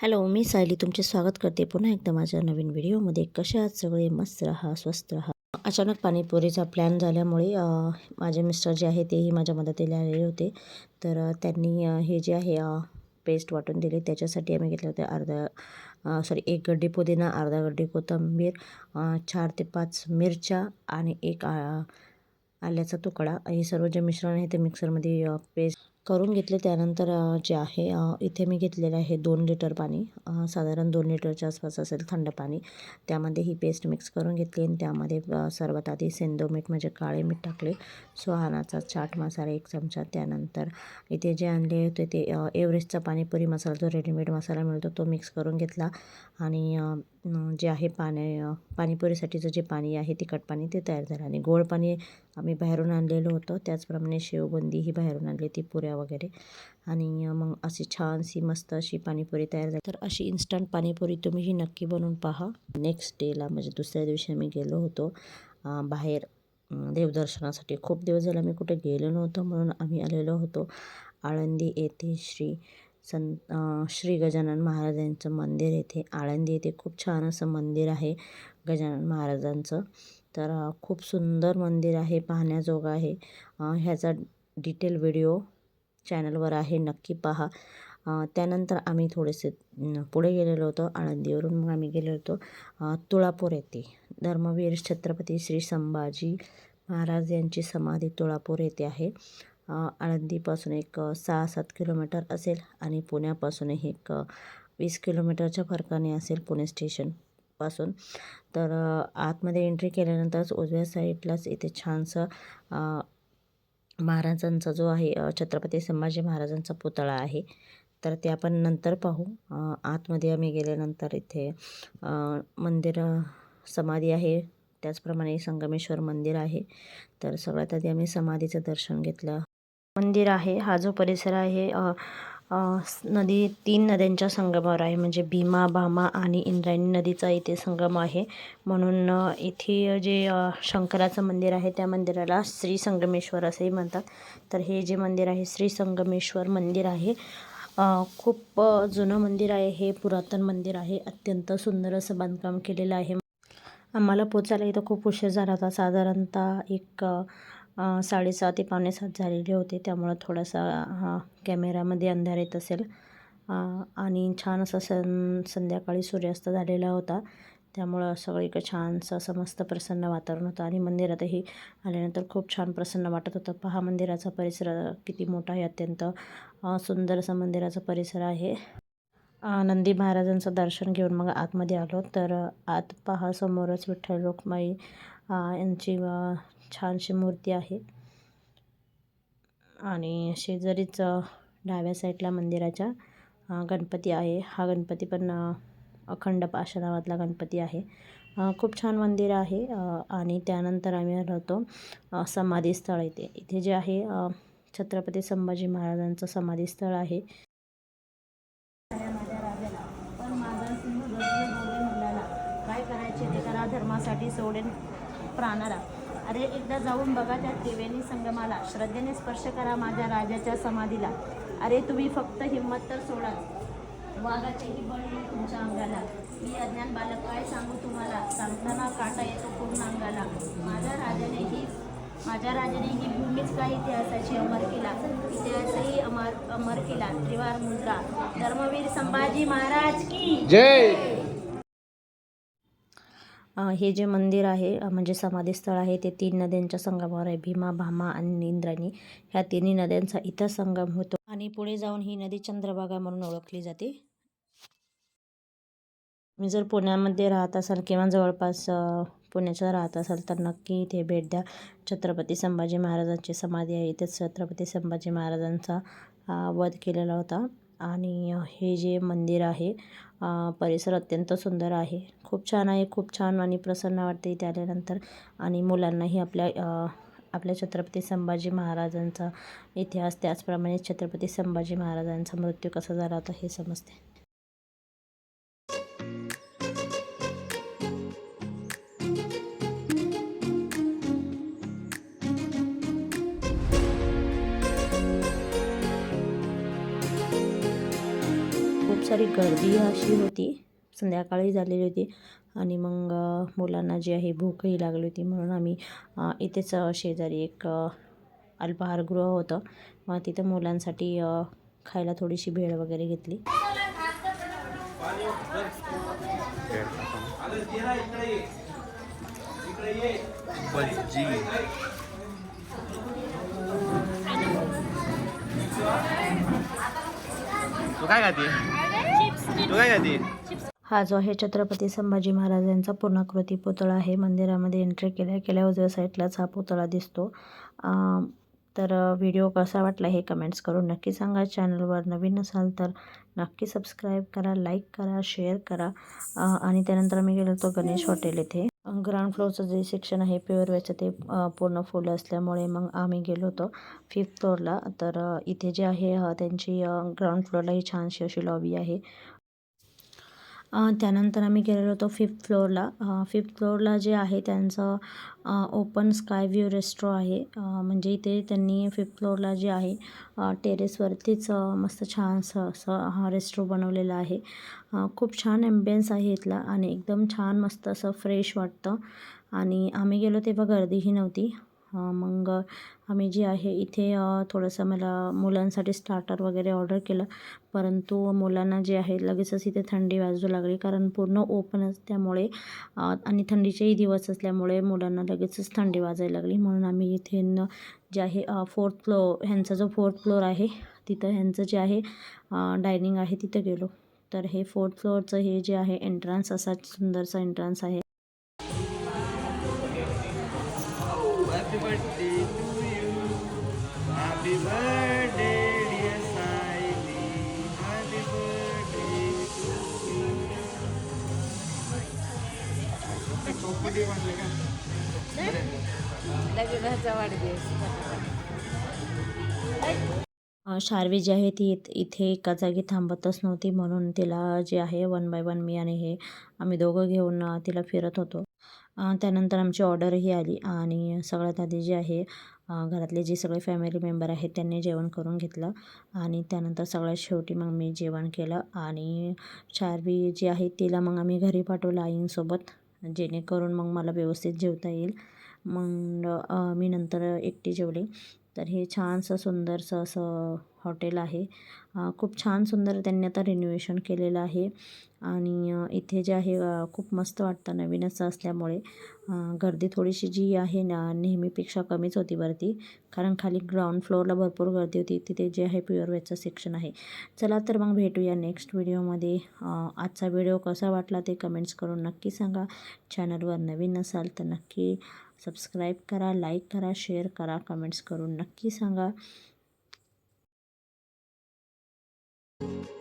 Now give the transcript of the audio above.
Hello मी सायली तुमचे स्वागत करते पुन्हा एकदा माझ्या नवीन व्हिडिओमध्ये. कसे आहात सगळे? मस्त राहा स्वस्त राहा. अचानक पाणीपुरीचा प्लॅन झाल्यामुळे माझे मिस्टर जे आहे तेही माझ्या मदतीला आलेले होते. तर त्यांनी हे जे आहे पेस्ट वाटून दिली. त्याच्यासाठी आम्ही घेतले होते अर्धा सॉरी एक गड्डी पुदिना अर्धा गड्डी कोथिंबीर चार ते पाच मिरच्या आणि एक आल्याचा तुकडा. हे सर्व जे मिश्रण आहे ते मिक्सरमध्ये पेस्ट करून घेतले. त्यानंतर जे आहे इथे मी घेतलेलं आहे दोन लिटर पाणी साधारण दोन लिटरच्या आसपास असेल थंड पाणी. त्यामध्ये ही पेस्ट मिक्स करून घेतली आणि त्यामध्ये सर्वात आधी सेंदो मीठ म्हणजे काळे मीठ टाकले. सुहानाचा चाट मसाला एक चमचा. त्यानंतर इथे जे आणले होते ते एव्हरेस्टचा पाणीपुरी मसाला जो रेडीमेड मसाला मिळतो तो मिक्स करून घेतला. आणि जे आहे पाणी पाणीपुरीसाठीचं जे पाणी आहे तिखट पाणी ते तयार झालं. आणि गोड पाणी आम्ही बाहेरून आणलेलं होतं. त्याचप्रमाणे शेवबुंदी ही बाहेरून आणली ती पुऱ्या वगैरे. आणि मग अशी छानशी मस्त अशी पाणीपुरी तयार झाली. तर अशी इन्स्टंट पाणीपुरी तुम्हीही नक्की बनवून पहा. नेक्स्ट डेला म्हणजे दुसऱ्या दिवशी मी गेलो होतो बाहेर देवदर्शनासाठी. खूप दिवस झाले आम्ही कुठे गेलो नव्हतो म्हणून आम्ही आलेलो होतो. आळंदी येथे श्री सं श्री गजानन महाराजांचं मंदिर येथे. आळंदी येथे खूप छान असं मंदिर आहे गजानन महाराजांचं. तर खूप सुंदर मंदिर आहे पाहण्याजोगं आहे. ह्याचा डिटेल व्हिडिओ चॅनलवर आहे नक्की पहा. त्यानंतर आम्ही थोडेसे पुढे गेलेलो होतो आळंदीवरून मग आम्ही गेलो होतो तुळापूर येथे. धर्मवीर छत्रपती श्री संभाजी महाराज यांची समाधी तुळापूर येथे आहे. आळंदीपासून एक सहा सात किलोमीटर असेल आणि पुण्यापासूनही एक वीस किलोमीटरच्या फरकाने असेल पुणे स्टेशनपासून तर आतमध्ये एंट्री केल्यानंतरच उजव्या साईडलाच इथे छानसं महाराजांचा जो आहे छत्रपती संभाजी महाराजांचा पुतळा आहे. तर ते आपण नंतर पाहू. आतमध्ये आम्ही गेल्यानंतर इथे मंदिर समाधी आहे. त्याचप्रमाणे संगमेश्वर मंदिर आहे. तर सगळ्यात आधी आम्ही समाधीचं दर्शन घेतलं. मंदिर आहे. हा जो परिसर आहे नदी तीन नद्यांच्या संगमावर आहे. म्हणजे भीमा भामा आणि इंद्रायणी नदीचा इथे संगम आहे. म्हणून इथे जे शंकराचं मंदिर आहे त्या मंदिराला श्री संगमेश्वर असेही म्हणतात. तर हे जे मंदिर आहे श्री संगमेश्वर मंदिर आहे. खूप जुनं मंदिर आहे. हे पुरातन मंदिर आहे. अत्यंत सुंदर असं बांधकाम केलेलं आहे. आम्हाला पोचायला इथं खूप उशीर झाला होता. साधारणतः एक साडेसहा ते पावणे सात झालेले होते. त्यामुळं थोडासा हा कॅमेरामध्ये अंधार येत असेल. आणि छान असं सं संध्याकाळी सूर्यास्त झालेला होता. त्यामुळं सगळीकडे छानसं असं मस्त प्रसन्न वातावरण होतं. आणि मंदिरातही आल्यानंतर खूप छान प्रसन्न वाटत होतं. पहा मंदिराचा परिसर किती मोठा आहे. अत्यंत सुंदर असा मंदिराचा परिसर आहे. नंदी महाराजांचं दर्शन घेऊन मग आतमध्ये आलो. तर आत पहा समोरच विठ्ठल रुक्माई यांची छानशी मूर्ती आहे. आणि शेजारीच डाव्या साईडला मंदिराच्या गणपती आहे. हा गणपती पण अखंड पाषाणावातला गणपती आहे. खूप छान मंदिर आहे. आणि त्यानंतर आम्ही आलो समाधीस्थळ इथे. इथे जे आहे छत्रपती संभाजी महाराजांचं समाधीस्थळ आहे माझ्या राजाला पण माझा सिंह गजबजून बोले मुलाला काय करायचे ते करा मी सोडेन प्राणाला. अरे एकदा जाऊन बघा त्या त्रिवेणी संगमाला. श्रद्धेने स्पर्श करा माझ्या राजाच्या समाधीला. अरे तुम्ही फक्त हिंमत तर सोडा. वाघाचेही बळ येईल तुमच्या अंगाला. मी अज्ञान बालक काय सांगू तुम्हाला? सांगताना काटा येतो पूर्ण अंगाला. माझ्या राजाने ही माझ्या राजाने ही भूमीच काही इतिहासाची अमर केला? इतिहासही अमर अमर केला. त्रिवार मुद्रा. धर्मवीर संभाजी महाराज की जय! हे जे मंदिर आहे म्हणजे समाधीस्थळ आहे ते तीन नद्यांच्या संगमावर आहे. भीमा भामा आणि इंद्रायणी. ह्या तिन्ही नद्यांचा इथं संगम होतो. आणि पुढे जाऊन ही नदी चंद्रभागा म्हणून ओळखली जाते. मी जर पुण्यामध्ये राहत असाल किंवा जवळपास पुण्याच्या राहत असाल तर नक्की इथे भेट द्या. छत्रपती संभाजी महाराजांची समाधी आहे. इथेच छत्रपती संभाजी महाराजांचा वध केलेला होता. आणि हे जे मंदिर आहे परिसर अत्यंत सुंदर आहे. खूप छान आहे खूप छान आणि प्रसन्न वाटते इथे आल्यानंतर आणि मुलांनाही आपल्या आपल्या छत्रपती संभाजी महाराजांचा इतिहास त्याचप्रमाणे छत्रपती संभाजी महाराजांचा मृत्यू कसा झाला होता हे समजते. सारी गर्दी अशी होती. संध्याकाळी झालेली होती. आणि मग मुलांना जी आहे भूकही लागली होती. म्हणून आम्ही इथेच शेजारी एक अल्पाहारगृह होतं. मग तिथं मुलांसाठी खायला थोडीशी भेळ वगैरे घेतली. काय खाते? तू काय हा जो आहे छत्रपती संभाजी महाराजांचा पूर्णाकृती पुतळा आहे. मंदिरामध्ये एंट्री केल्या केल्या उजव्या साईडलाच हा पुतळा दिसतो. तर व्हिडिओ कसा वाटला हे कमेंट्स करून नक्की सांगा. चॅनलवर नवीन असाल तर नक्की सबस्क्राईब करा लाईक करा शेअर करा. आणि त्यानंतर आम्ही गेलो होतो गणेश हॉटेल इथे. ग्राउंड फ्लोअरचं जे सेक्शन आहे प्युअर वेचं ते पूर्ण फुल असल्यामुळे मग आम्ही गेलो होतो फिफ्थ फ्लोअरला तर इथे जे आहे त्यांची ग्राउंड फ्लोअरला ही छानशी अशी लॉबी आहे. त्यानंतर आम्ही गेलेलो होतो फिफ्थ फ्लोअरला फिफ्थ फ्लोअरला जे आहे त्यांचं ओपन स्काय व्ह्यू रेस्ट्रो आहे. म्हणजे इथे त्यांनी फिफ्थ फ्लोअरला जे आहे टेरेसवरतीच मस्त छानसं असं हा रेस्ट्रो बनवलेला आहे. खूप छान ॲम्बियन्स आहे इथला आणि एकदम छान मस्त असं फ्रेश वाटतं. आणि आम्ही गेलो तेव्हा गर्दीही नव्हती. मग आम्ही जे आहे इथे थोडंसं मला मुलांसाठी स्टार्टर वगैरे ऑर्डर केलं. परंतु मुलांना जे आहे लगेचच इथे थंडी वाजू लागली. कारण पूर्ण ओपन असल्यामुळे आणि थंडीचेही दिवस असल्यामुळे मुलांना लगेचच थंडी वाजायला लागली. म्हणून आम्ही इथे न जे आहे फोर्थ फ्लोअर ह्यांचा जो फोर्थ फ्लोअर आहे तिथं ह्यांचं जे आहे डायनिंग आहे तिथं गेलो. तर हे फोर्थ फ्लोअरचं हे जे आहे एंट्रन्स असा सुंदरसा एंट्रन्स आहे. Birthday to you. Happy birthday, dear Saini. Happy birthday to you. यू चौपटी म्हणले का अ, शार्वी जी आहे ती इथे एका जागी थांबतच नव्हती म्हणून तिला जे आहे वन बाय वन मी आणि हे आम्ही दोघं घेऊन तिला फिरत होतो त्यानंतर आमची ऑर्डरही आली आणि सगळ्यात आधी जे आहे घरातले जे सगळे फॅमिली मेंबर आहेत त्यांनी जेवण करून घेतलं आणि त्यानंतर सगळ्यात शेवटी मग मी जेवण केलं आणि चारवी जी आहे तिला मग आम्ही घरी पाठवलं आईंसोबत जेणेकरून मग मला व्यवस्थित जेवता येईल. मग मी नंतर एकटी जेवले. तर हे छानसं सुंदरसं असं हॉटेल आहे. खूप छान सुंदर त्यांनी आता रिनोव्हेशन केलेलं आहे. आणि इथे जे आहे खूप मस्त वाटतं नवीन असं असल्यामुळे गर्दी थोडीशी जी आहे ना नेहमीपेक्षा कमीच होती वरती. कारण खाली ग्राउंड फ्लोअरला भरपूर गर्दी होती. तिथे जे आहे प्युअर वेजचं सेक्शन आहे. चला तर मग भेटूया नेक्स्ट व्हिडिओमध्ये आजचा व्हिडिओ कसा वाटला ते कमेंट्स करून नक्की सांगा. चॅनलवर नवीन असाल तर नक्की सबस्क्राईब करा लाईक करा शेअर करा कमेंट्स करून नक्की सांगा. you